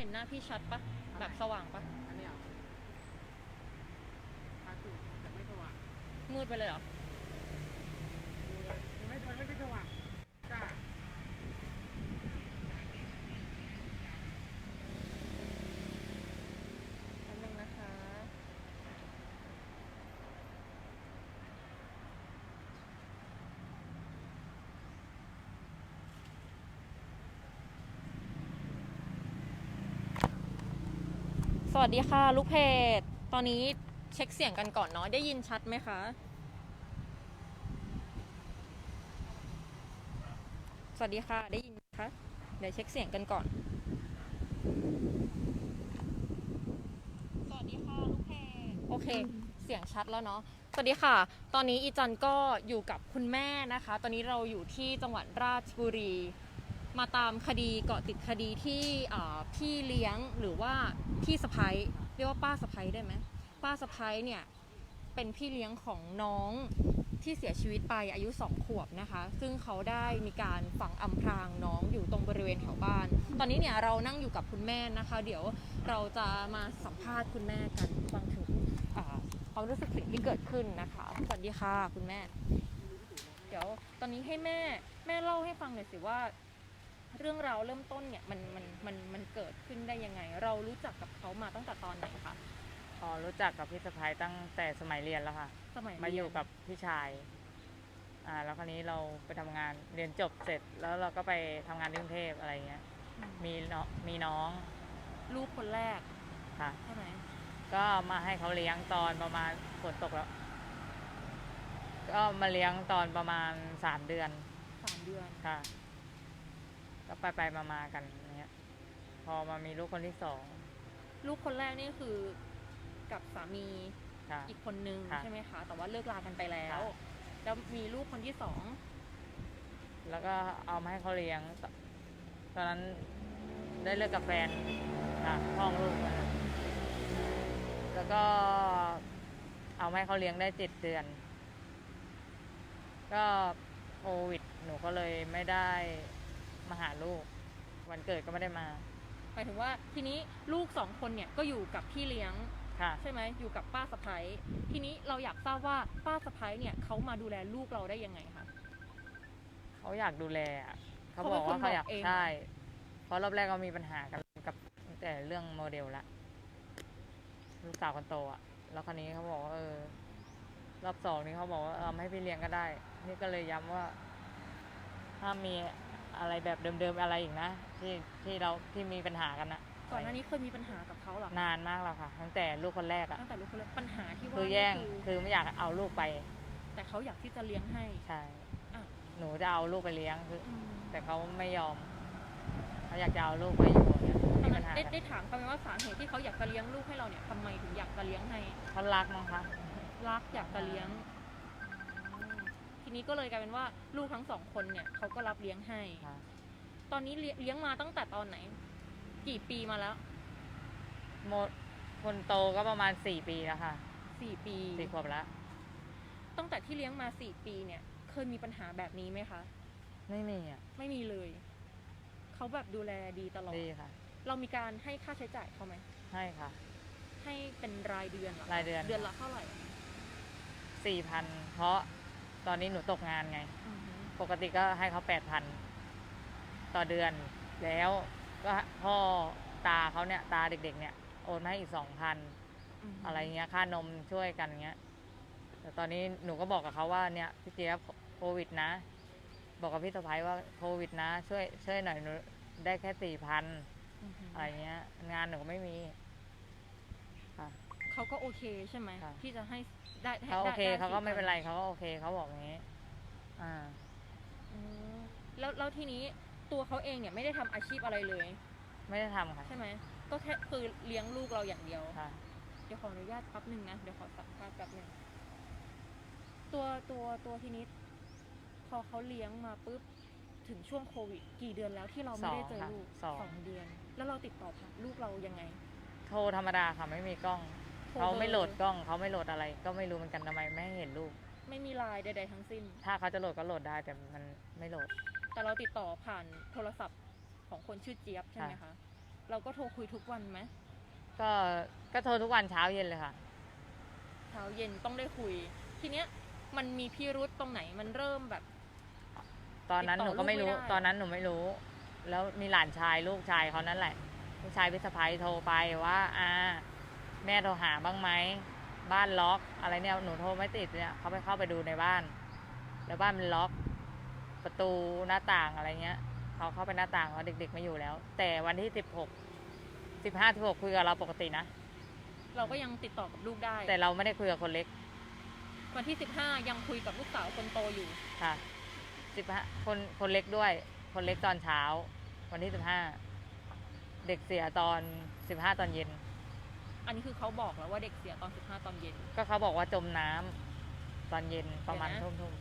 เห็นหน้าพี่ชัดปะแบบสว่างปะอันนี้เหรอชัดอยู่แต่ไม่สว่างมืดไปเลยเหรอดูเลยยังไม่ไม่ไม่สว่างจ้า แป๊บนึงนะคะ สวัสดีค่ะลูกเพจ ตอนนี้เช็คเสียงกันก่อนเนาะ ได้ยินชัดไหมคะ สวัสดีค่ะ ได้ยินไหมคะ เดี๋ยวเช็คเสียงกันก่อน สวัสดีค่ะลูกเพจ โอเค เสียงชัดแล้วเนาะ สวัสดีค่ะ ตอนนี้อีจันก็อยู่กับคุณแม่นะคะ ตอนนี้เราอยู่ที่จังหวัดราชบุรี มาตามคดีเกาะติดคดีที่พี่เลี้ยงหรือว่าพี่สะพ้ยเรียกว่าป้าสะพ้ยได้ไหมป้าสะพ้ยเนี่ยเป็นพี่เลี้ยงของน้องที่เสียชีวิตไปอายุสองขวบนะคะ ซึ่งเขาได้มีการฝังอำพรางน้องอยู่ตรงบริเวณแถวบ้าน ตอนนี้เนี่ยเรานั่งอยู่กับคุณแม่นะคะ เดี๋ยวเราจะมาสัมภาษณ์คุณแม่กันฟังถึงความรู้สึกสิ่งที่เกิดขึ้นนะคะ สวัสดีค่ะคุณแม่ เดี๋ยวตอนนี้ให้แม่แม่เล่าให้ฟังหน่อยสิว่า เรื่องราวเริ่มต้นเนี่ยมันมันมันมันเกิดขึ้นได้ยังไง เรารู้จักกับเขามาตั้งแต่ตอนไหนคะพอรู้จักกับพี่สะพ้ายตั้งแต่สมัยเรียนแล้วค่ะ สมัยมาอยู่เรีนกับพี่ชาย อ่า แล้วคราวนี้เราไปทำงานเรียนจบเสร็จ แล้วเราก็ไปทำงานที่กรุงเทพอะไรเงี้ยอืมมีน้องมีน้องลูกคนแรกค่ะใช่ไหมก็มาให้เขาเลี้ยงตอนประมาณฝนตกแล้ว ก็มาเลี้ยงตอนประมาณสามเดือนสามเดือนค่ะ ก็ไปไปมามากันอย่างเงี้ย พอมามีลูกคนที่สองลูกคนแรกนี่คือกับสามีค่ะ อีกคนนึงค่ะใช่ไหมคะ แต่ว่าเลิกลากันไปแล้ว ค่ะ แล้วมีลูกคนที่สองแล้วก็เอามาให้เขาเลี้ยงตตอนนั้นได้เลิกกับแฟนค่ะท้องลูกมาแล้วก็เอามาให้เขาเลี้ยงได้เจ็ดเดือน ก็โควิดหนูก็เลยไม่ได้ มาหาลูก วันเกิดก็ไม่ได้มา หมายถึงว่าทีนี้ลูกสองคนเนี่ยก็อยู่กับพี่เลี้ยงค่ะ ใช่ไหมอยู่กับป้าสะพ้ยทีนี้เราอยากทราบว่าป้าสะพ้ยเนี่ยเขามาดูแลลูกเราได้ยังไงคะ เขาอยากดูแลอะเขาเขาบเป็อนกคนว่าเขาอยากบอกเองเหรอใช่ เพราะรอบแรกก็มีปัญหากันกับแต่เรื่องโมเดลละลูกสาวคนโตอะแล้วคราวนี้เขาบอกว่าเออ รอบสองนี้เขาบอกว่าเออไม่ให้พี่เลี้ยงก็ได้ นี่ก็เลยย้ำว่าถ้ามมี อะไรแบบเดิมๆอะไรอีกนะที่ที่เราที่มีปัญหากันนะก่อนหน้านี้เคยมีปัญหากับเขาเหรอคะนานมากแล้วค่ะ ตั้งแต่ลูกคนแรกอะตั้งแต่ลูกคนแรกปัญหาที่ว่าคือแย่งนี่คือไม่อยากเอาลูกไป แต่เขาอยากที่จะเลี้ยงให้ใช่อะหนูจะเอาลูกไปเลี้ยงคืออืมแต่เขาไม่ยอมเขาอยากจะเอาลูกไปอยู่อย่างเงี้ยตอมีนปันั้ญนหาได้กันได้ถามเขาไหมว่าสาเหตุที่เขาอยากจะเลี้ยงลูกให้เราเนี่ยทำไมถึงอยากจะเลี้ยงให้เขารักมั้งคะรักอยากจะเลี้ยงอืมที นี้ก็เลยกลายเป็นว่าลูกทั้งสองคนเนี่ยเขาก็รับเลี้ยงให้ ค่ะตอนนี้เลี้ยเลี้ยงมาตั้งแต่ตอนไหน กี่ปีมาแล้วโมคนโตก็ประมาณสี่ปีแล้วค่ะสี่ปี สี่ขวบแล้ว ตั้งแต่ที่เลี้ยงมาสี่ปีเนี่ย เคยมีปัญหาแบบนี้ไหมคะ ไม่มีอะไม่มีเลย เขาแบบดูแลดีตลอด ดีค่ะ เรามีการให้ค่าใช้จ่ายเขาไหม ให้ค่ะ ให้เป็นรายเดือนเหรอรายเดือน เดือนละเท่าไหร่สี่พันเพราะ ตอนนี้หนูตกงานไงอือฮึปกติก็ให้เขาแปดพันต่อเดือน แล้วก็พ่อตาเขาเนี่ยตาเด็ก ๆ เนี่ยโอนมาให้อีกสองพันอือฮึอะไรเงี้ย ค่านมช่วยกันเงี้ย แต่ตอนนี้หนูก็บอกกับเขาว่าเนี่ยพี่เจี๊ยบโควิดนะ บอกกับพี่สะพ้ายว่าโควิดนะ ช่วยช่วยหน่อยหนูได้แค่สี่พันอือฮึอะไรเงี้ย งานหนูก็ไม่มีค่ะ เขาก็โอเคใช่ไหมค่ะ ที่จะให้ได้ให้เขาโอได้เคได้เขาก็4,000ไม่เป็นไรเขาก็โอเคเขาบอกอย่างนี้ อ่า อืมแล้วแล้วทีนี้ตัวเขาเองเนี่ยไม่ได้ทำอาชีพอะไรเลย ไม่ได้ทำค่ะใช่ไหมก็แค่คือเลี้ยงลูกเราอย่างเดียว ค่ะ เดี๋ยวขออนุญาตแป๊บหนึ่งนะ เดี๋ยวขอสัมภาษณ์แป๊บหนึ่งตัวตัวตัวทีนี้พอเขาเลี้ยงมาปุ๊บถึงช่วงโควิด กี่เดือนแล้วที่เราไม่ได้เจอสองค่ะลูกสอง เดือน แล้วเราติดต่อผ่านลูกเรายังไง โทรธรรมดาค่ะไม่มีกล้องโทร เขาไม่โหลดบอร์กล้องเขาไม่โหลดอะไร ก็ไม่รู้เหมือนกันทำไมไม่ให้เห็นรูป ไม่มีไลน์ใดๆทั้งสิ้น ถ้าเขาจะโหลดก็โหลดได้แต่มันไม่โหลด แต่เราติดต่อผ่านโทรศัพท์ของคนชื่อเจี๊ยบใช่ไหมคะ เราก็โทรคุยทุกวันไหมก็ก็โทรทุกวันเช้าเย็นเลยค่ะ เช้าเย็นต้องได้คุย ทีเนี้ยมันมีพิรุษตรงไหนมันเริ่มแบบ ตอนนั้นติดหต่นูอก็ไม่รู้ลูกไม่ได้ตอนนั้นหนูไม่รู้ แล้วมีหลานชายลูกชายเขานั่นแหละลูกชายพิสะพ้ายโทรไปว่าอา แม่โทรหาบ้างไหมบ้านล็อกอะไรเนี่ยหนูโทรไม่ติดเนี่ยเขาไปเข้าไปดูในบ้าน แล้วบ้านมันล็อกประตูหน้าต่างอะไรเงี้ยเขาเข้าไปหน้าต่างว่าเด็กๆไม่อยู่แล้ว แต่วันที่สิบหกสิบห้าสิบหกคุยกับเราปกตินะเราก็ยังติดต่อกับลูกได้ แต่เราไม่ได้คุยกับคนเล็ก วันที่15ยังคุยกับลูกสาวคนโตอยู่ค่ะสิบห้าคนคนเล็กด้วย คนเล็กตอนเช้า วันที่สิบห้าเด็กเสียตอนสิบห้าตอนเย็น อันนี้คือเขาบอกแล้วว่าเด็กเสียตอน 15 ตอนเย็น ก็เขาบอกว่าจมน้ำตอนเย็นประมาณเดี๋ยวทุ่นะม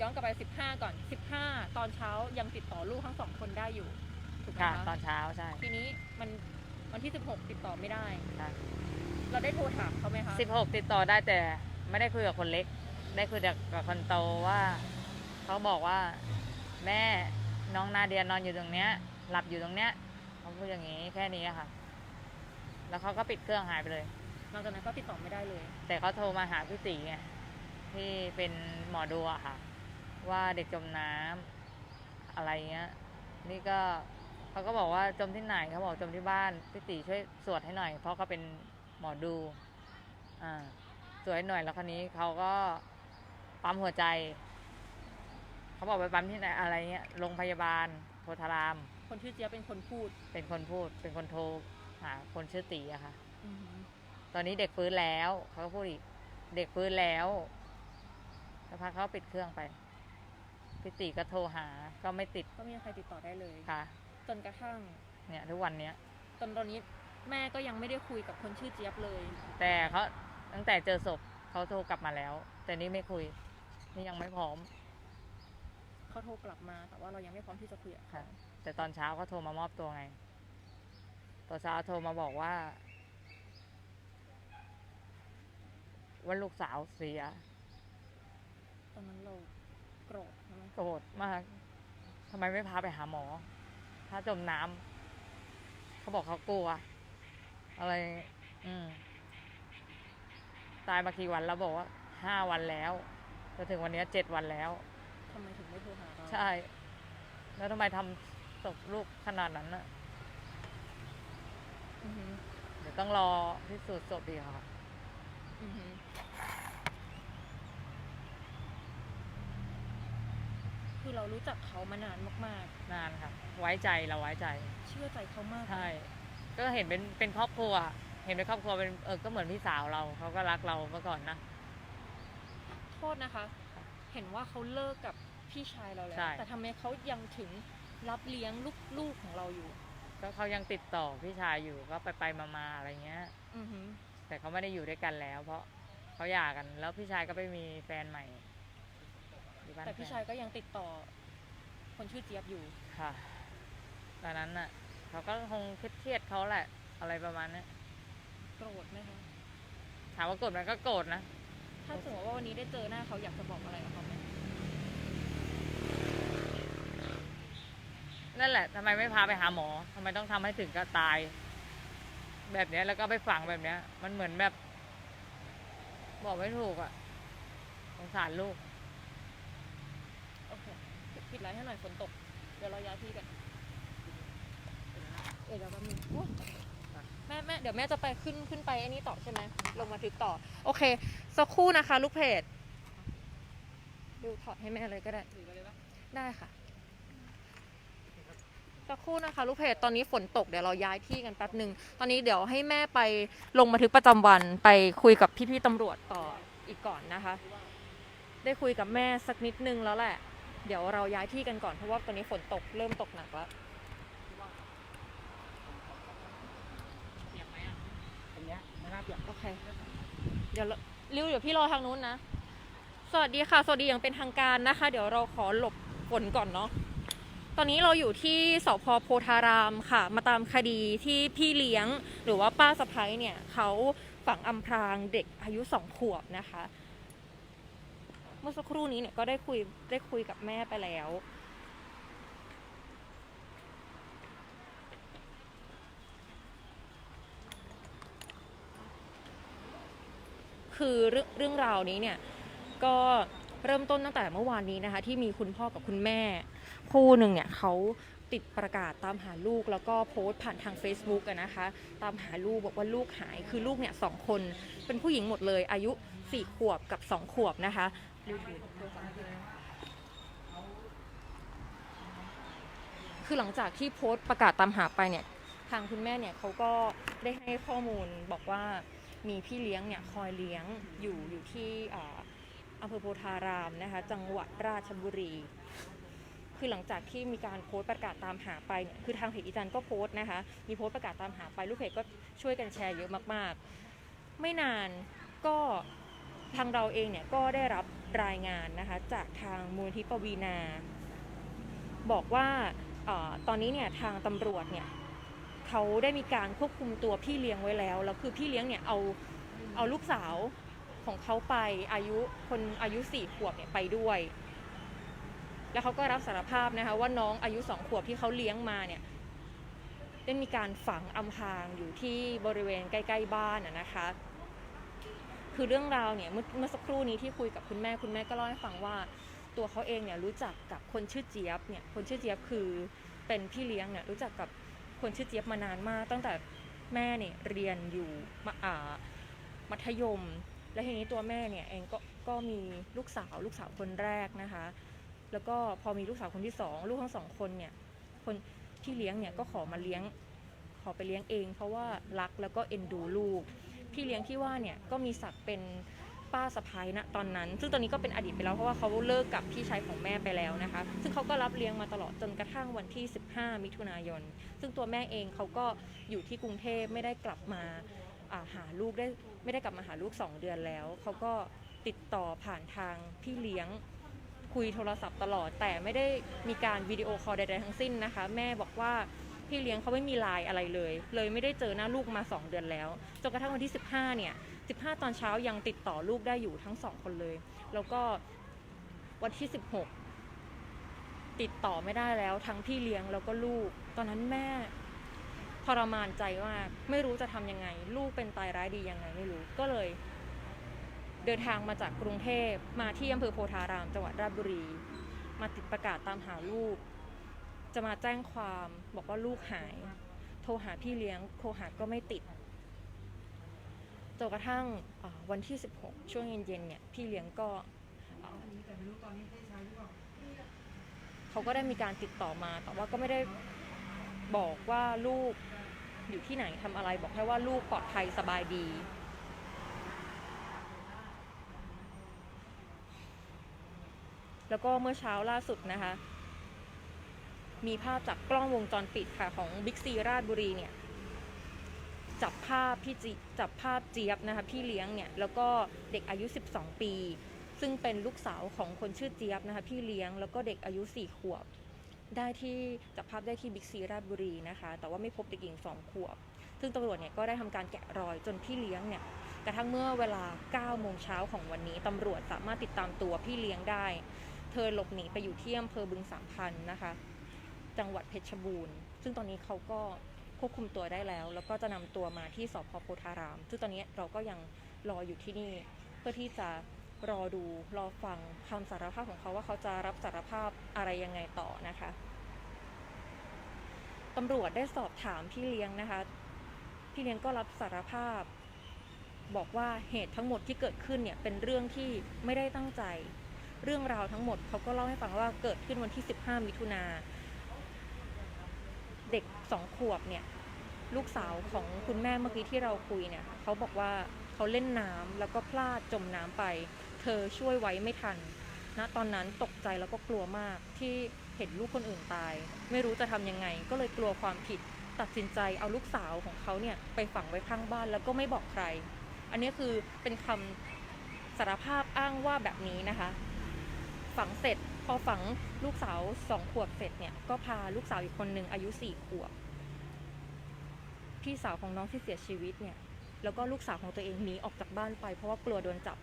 ย้อนกลับไป 15 ก่อน 15 ตอนเช้ายังติดต่อลูกทั้งสองคนได้อยู่ถูกๆไหมค่ะคะตอนเช้าใช่ ทีนี้มันวันที่ 16 ติดต่อไม่ได้ ค่ะ เราได้โทรถามเขาไหมคะสิบหกติดต่อได้แต่ไม่ได้คุยกับคนเล็ก ได้คุยกับคนโตว่า เขาบอกว่า แม่น้องนาเดียนอนอยู่ตรงเนี้ย หลับอยู่ตรงเนี้ยเขาพูดอย่างนี้แค่นี้ค่ะ แล้วเขาก็ปิดเครื่องหายไปเลย หลังจากนั้นก็ติดต่อไม่ได้เลย แต่เขาโทรมาหาพี่ตีไงที่เป็นหมอดูอะค่ะ ว่าเด็กจมน้ำอะไรเงี้ย นี่ก็เขาก็บอกว่าจมที่ไหนเขาบอกจมที่บ้านพี่ตีช่วยสวดให้หน่อย เพราะเขาเป็นหมอดูอ่าสวดให้หน่อยแล้วคราวนี้เขาก็ปั๊มหัวใจ เขาบอกไปปั๊มที่ไหนอะไรเงี้ยโรงพยาบาลโพธาราม คนชื่อเจี๊ยบเป็นคนพูด เป็นคนพูดเป็นคนโทร หาคนชื่อตีอะค่ะ อือหือตอนนี้เด็กฟื้นแล้วเขาก็พูดอีกเด็กฟื้นแล้วสักพักเขาปิดเครื่องไปพี่ติก็โทรหา ก็ไม่ติดก็ไม่มีใครติดต่อได้เลย ค่ะ จนกระทั่งเนี่ยทุกวันเนี้ย จนตอนนี้แม่ก็ยังไม่ได้คุยกับคนชื่อเจี๊ยบเลย แต่เขาตั้งแต่เจอศพเขาโทรกลับมาแล้ว แต่นี่ไม่คุย นี่ยังไม่พร้อมเขาโทรกลับมา แต่ว่าเรายังไม่พร้อมที่จะคุยกับเขาค่ะแต่ตอนเช้าก็โทรมามอบตัวไง ตอนเช้าโทรมาบอกว่า ว่าลูกสาวเสียตอนนั้นเราโกรธใช่ไหมโกรธมากทำไมไม่พาไปหาหมอ ถ้าจมน้ำเขาบอกเขากลัว อะไร อืม ตายมากี่วันแล้วบอกว่าห้าวันแล้วจะถึงวันเนี้ยเจ็ดวันแล้วทำไมถึงไม่โทรหาเราใช่ แล้วทำไมทำศพลูกขนาดนั้นน่ะ อือหือเดี๋ยวต้องรอพิสูจน์ศพอีกค่ะ อือหือคือเรารู้จักเขามานานมากนานค่ะ ไว้ใจเราไว้ใจ ๆ เชื่อใจเขามาก ใช่ ก็เห็นเป็นเป็นครอบครัว เห็นเป็นครอบครัวเป็นเออก็เหมือนพี่สาวเราเขาก็รักเราเมื่อก่อนนะ โทษนะคะ เห็นว่าเขาเลิกกับพี่ชายเราแล้ว ใช่ แต่ทำไมเขายังถึงรับเลี้ยงลูกๆของเราอยู่ ก็เขายังติดต่อพี่ชายอยู่ก็ไปไปมามาๆอะไรเงี้ย อือหือ แต่เขาไม่ได้อยู่ด้วยกันแล้ว เพราะเขาหย่ากัน แล้วพี่ชายก็ไปมีแฟนใหม่อยู่บ้นแต่พี่ฟนชายก็ยังติดต่อ คนชื่อเจี๊ยบอยู่ ค่ะ ตอนนั้นน่ะ เขาก็คงเครียดๆเขาแหละ อะไรประมาณเนี้ยโกรธไหมคะถามว่าโกรธไหมก็โกรธนะ ถ้าสมมติว่าวันนี้ได้เจอหน้าเขาอยากจะบอกอะไรกับเขาไหม นั่นแหละทำไมไม่พาไปหาหมอทำไมต้องทำให้ถึงกับตาย แบบเนี้ยแล้วก็ไปฝังแบบเนี้ย มันเหมือนแบบ บอกไม่ถูกอะสงสารลูก โอเคปิดไลน์ให้หน่อยฝนตก เดี๋ยวเราย้ายที่กันเออเดี๋ยวแป๊บนึงโอ๊ยแม่แม่เดี๋ยวแม่จะไปขึ้นขึ้นไปไอ้นี่ต่อใช่ไหมลงมาทึกต่อ โอเค สักครู่นะคะ ลูกเพจดูถอดให้แม่เลยก็ได้ ได้ค่ะ สักครู่นะคะ ลูกเพจตอนนี้ฝนตกเดี๋ยวเราย้ายที่กันแป๊บหนึ่งตอนนี้เดี๋ยวให้แม่ไปลงบันทึกประจำวันไปคุยกับพี่ๆตำรวจต่ออีกก่อนนะคะ ได้คุยกับแม่สักนิดนึงแล้วแหละ เดี๋ยวเราย้ายที่กันก่อนเพราะว่าตอนนี้ฝนตกเริ่มตกหนักแล้วอันเนี้ยไม่น่าเปียกโอเค เดี๋ยวเราริวเดี๋ยวพี่รอทางนู้นนะ สวัสดีค่ะ สวัสดีอย่างเป็นทางการนะคะ เดี๋ยวเราขอหลบฝนก่อนเนาะ ตอนนี้เราอยู่ที่สพโพธารามค่ะ มาตามคดีที่พี่เลี้ยงหรือว่าป้าสะพ้ายเนี่ยเขาฝังอำพรางเด็กอายุสองขวบนะคะ เมื่อสักครู่นี้เนี่ยก็ได้คุยได้คุยกับแม่ไปแล้วคือเรื่องเรื่องราวนี้เนี่ยก็ เริ่มต้นตั้งแต่เมื่อวานนี้นะคะ ที่มีคุณพ่อกับคุณแม่ คู่หนึ่งเนี่ยเขาติดประกาศตามหาลูกแล้วก็โพสต์ผ่านทาง Facebook อะนะคะ ตามหาลูกบอกว่าลูกหายคือลูกเนี่ยสองคน เป็นผู้หญิงหมดเลย อายุ 4 ขวบกับ 2 ขวบนะคะคือหลังจากที่โพสต์ประกาศตามหาไปเนี่ยทางคุณแม่เนี่ยเขาก็ได้ให้ข้อมูลบอกว่ามีพี่เลี้ยงเนี่ยคอยเลี้ยงอยู่อยู่ที่ อำเภอโพธารามนะคะ จังหวัดราชบุรี คือหลังจากที่มีการโพสต์ประกาศตามหาไปเนี่ยคือทางเพจอีจันก็โพสต์นะคะ มีโพสต์ประกาศตามหาไป ลูกเพจก็ช่วยกันแชร์เยอะมากๆ ไม่นานก็ทางเราเองเนี่ยก็ได้รับรายงานนะคะจากทางมูลที่ปวีนา บอกว่าอตอนนี้เนี่ยทางตำรวจเนี่ยเขาได้มีการควบคุมตัวพี่เลี้ยงไว้แล้วแล้วคือพี่เลี้ยงเนี่ยเอาเอาลูกสาว ของเขาไปอายุคนอายุสี่ขวบเนี่ยไปด้วย แล้วเขาก็รับสารภาพนะคะว่าน้องอายุสองขวบที่เขาเลี้ยงมาเนี่ยได้มีการฝังอำพรางอยู่ที่บริเวณใกล้ ๆ บ้านนะคะ คือเรื่องราวเนี่ยเมื่อสักครู่นี้ที่คุยกับคุณแม่คุณแม่ก็เล่าให้ฟังว่าตัวเขาเองเนี่ยรู้จักกับคนชื่อเจี๊ยบเนี่ยคนชื่อเจี๊ยบคือเป็นพี่เลี้ยงเนี่ยรู้จักกับคนชื่อเจี๊ยบมานานมาก ตั้งแต่แม่เนี่ยเรียนอยู่มอ่ามัธยม และทีนี้ตัวแม่เนี่ยเองก็ก็มีลูกสาวลูกสาวคนแรกนะคะ แล้วก็พอมีลูกสาวคนที่สองลูกทั้งสองคนเนี่ยคนที่เลี้ยงเนี่ยก็ขอมาเลี้ยงขอไปเลี้ยงเอง เพราะว่ารักแล้วก็เอ็นดูลูกพี่เลี้ยงที่ว่าเนี่ยก็มีศักดิ์เป็นป้าสะพ้ายณตอนนั้น ซึ่งตอนนี้ก็เป็นอดีตไปแล้วเพราะว่าเขาเลิกกับพี่ชายของแม่ไปแล้วนะคะ ซึ่งเขาก็รับเลี้ยงมาตลอดจนกระทั่งวันที่ 15 มิถุนายน ซึ่งตัวแม่เองเขาก็อยู่ที่กรุงเทพไม่ได้กลับมา หาลูกได้ไม่ได้กลับมาหาลูก 2 เดือนแล้ว เขาก็ติดต่อผ่านทางพี่เลี้ยงคุยโทรศัพท์ตลอด แต่ไม่ได้มีการวิดีโอคอลใดๆทั้งสิ้นนะคะ แม่บอกว่าพี่เลี้ยงเขาไม่มีไลน์อะไรเลย เลยไม่ได้เจอหน้าลูกมา 2 เดือนแล้วจนกระทั่งวันที่ 15 เนี่ย 15 ตอนเช้ายังติดต่อลูกได้อยู่ทั้งสองคนเลย แล้วก็วันที่ 16 ติดต่อไม่ได้แล้วทั้งพี่เลี้ยงแล้วก็ลูก ตอนนั้นแม่ ทรมานใจมาก ไม่รู้จะทำยังไง ลูกเป็นตายร้ายดียังไงไม่รู้ก็เลย เดินทางมาจากกรุงเทพมาที่อำเภอโพธารามจังหวัดราชบุรี มาติดประกาศตามหาลูก จะมาแจ้งความบอกว่าลูกหาย โทรหาพี่เลี้ยงโทรหาก็ไม่ติดจนกระทั่งวันที่ 16 ช่วงเย็นๆเนี่ยพี่เลี้ยงก็เขาก็ได้มีการติดต่อมาแต่ว่าก็ไม่ได้ บอกว่าลูกอยู่ที่ไหนทำอะไรบอกแค่ว่าลูกปลอดภัยสบายดี แล้วก็เมื่อเช้าล่าสุดนะคะ มีภาพจากกล้องวงจรปิดค่ะของบิ๊กซีราชบุรีเนี่ย จับภาพพี่จิจับภาพเจี๊ยบนะคะพี่เลี้ยงเนี่ย แล้วก็เด็กอายุ 12 ปี ซึ่งเป็นลูกสาวของคนชื่อเจี๊ยบนะคะพี่เลี้ยงแล้วก็เด็กอายุ 4 ขวบ ได้ที่จับภาพได้ที่บิ๊กซีราชบุรีนะคะ แต่ว่าไม่พบเด็กหญิง2ขวบ ซึ่งตำรวจเนี่ยก็ได้ทำการแกะรอยจนพี่เลี้ยงเนี่ยกระทั่งเมื่อเวลา 9 โมงเช้าของวันนี้ตำรวจสามารถติดตามตัวพี่เลี้ยงได้ เธอหลบหนีไปอยู่ที่อำเภอบึงสามพันนะคะ จังหวัดเพชรบูรณ์ ซึ่งตอนนี้เขาก็ควบคุมตัวได้แล้ว แล้วก็จะนำตัวมาที่สพโพธาราม ซึ่งตอนนี้เราก็ยังรออยู่ที่นี่เพื่อที่จะ รอดูรอฟังคำสารภาพของเขาว่าเขาจะรับสารภาพอะไรยังไงต่อนะคะตำรวจได้สอบถามพี่เลี้ยงนะคะ พี่เลี้ยงก็รับสารภาพ บอกว่าเหตุทั้งหมดที่เกิดขึ้นเนี่ยเป็นเรื่องที่ไม่ได้ตั้งใจ เรื่องราวทั้งหมดเขาก็เล่าให้ฟังว่าเกิดขึ้นวันที่ 15 มิถุนาเด็กสองขวบเนี่ยลูกสาวของคุณแม่เมื่อกี้ที่เราคุยเนี่ยเขาบอกว่า เขาเล่นน้ำแล้วก็พลาดจมน้ำไป เธอช่วยไว้ไม่ทันนะตอนนั้นตกใจแล้วก็กลัวมากที่เห็นลูกคนอื่นตาย ไม่รู้จะทำยังไง ก็เลยกลัวความผิด ตัดสินใจเอาลูกสาวของเขาเนี่ยไปฝังไว้ข้างบ้านแล้วก็ไม่บอกใคร อันนี้คือเป็นคำสารภาพอ้างว่าแบบนี้นะคะ ฝังเสร็จพอฝังลูกสาวสองขวบเสร็จเนี่ยก็พาลูกสาวอีกคนหนึ่งอายุสี่ขวบพี่สาวของน้องที่เสียชีวิตเนี่ย แล้วก็ลูกสาวของตัวเองหนีออกจากบ้านไป เพราะว่ากลัวโดนจับ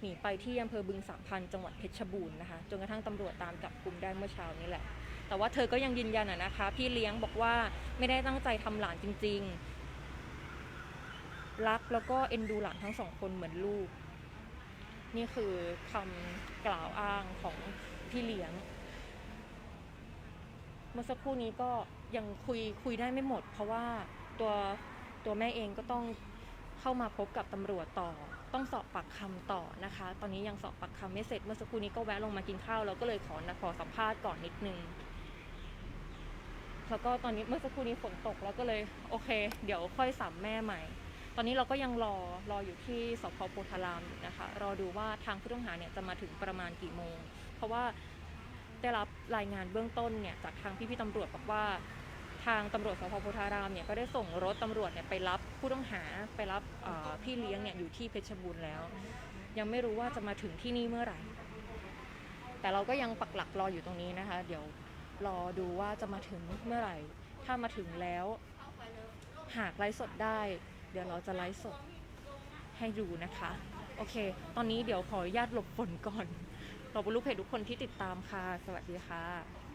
หนีไปที่อำเภอบึงสามพันจังหวัดเพชรบูรณ์นะคะจนกระทั่งตำรวจตามจับกลุ่มได้เมื่อเช้านี้แหละ แต่ว่าเธอก็ยังยืนยันอะนะคะ พี่เลี้ยงบอกว่าไม่ได้ตั้งใจทำหลานจริง ๆ รักแล้วก็เอ็นดูหลานทั้งสองคนเหมือนลูก นี่คือคำกล่าวอ้างของพี่เลี้ยง มื่อสักครู่นี้ก็ยังคุยคุยได้ไม่หมด เพราะว่าตัวตัวแม่เองก็ต้องเข้ามาพบกับตำรวจต่อ ต้องสอบปากคำต่อนะคะ ตอนนี้ยังสอบปากคำไม่เสร็จเมื่อสักครู่นี้ก็แวะลงมากินข้าวแล้วก็เลยขอขอสัมภาษณ์ก่อนนิดนึงแล้วก็ตอนนี้เมื่อสักครู่นี้ฝนตกแล้วก็เลยโอเค เดี๋ยวค่อยสัมแม่ใหม่ ตอนนี้เราก็ยังรอรออยู่ที่สพโพธารามนะคะ รอดูว่าทางผู้ต้องหาเนี่ยจะมาถึงประมาณกี่โมง เพราะว่า ได้รับรายงานเบื้องต้นเนี่ยจากทางพี่ๆตำรวจบอกว่า ทางตำรวจสพโพธารามเนี่ยก็ได้ส่งรถตำรวจเนี่ยไปรับผู้ต้องหาไปรับเอ่อพี่เลี้ยงเนี่ยอยู่ที่เพชรบูรณ์แล้ว ยังไม่รู้ว่าจะมาถึงที่นี่เมื่อไหร่ แต่เราก็ยังปักหลักรออยู่ตรงนี้นะคะ เดี๋ยวรอดูว่าจะมาถึงเมื่อไหร่ ถ้ามาถึงแล้ว หากไลฟ์สดได้ เดี๋ยวเราจะไลฟ์สดให้ดูนะคะ โอเค ตอนนี้เดี๋ยวขออนุญาตหลบฝนก่อน ขอบคุณลูกเพจทุกคนที่ติดตามค่ะ สวัสดีค่ะ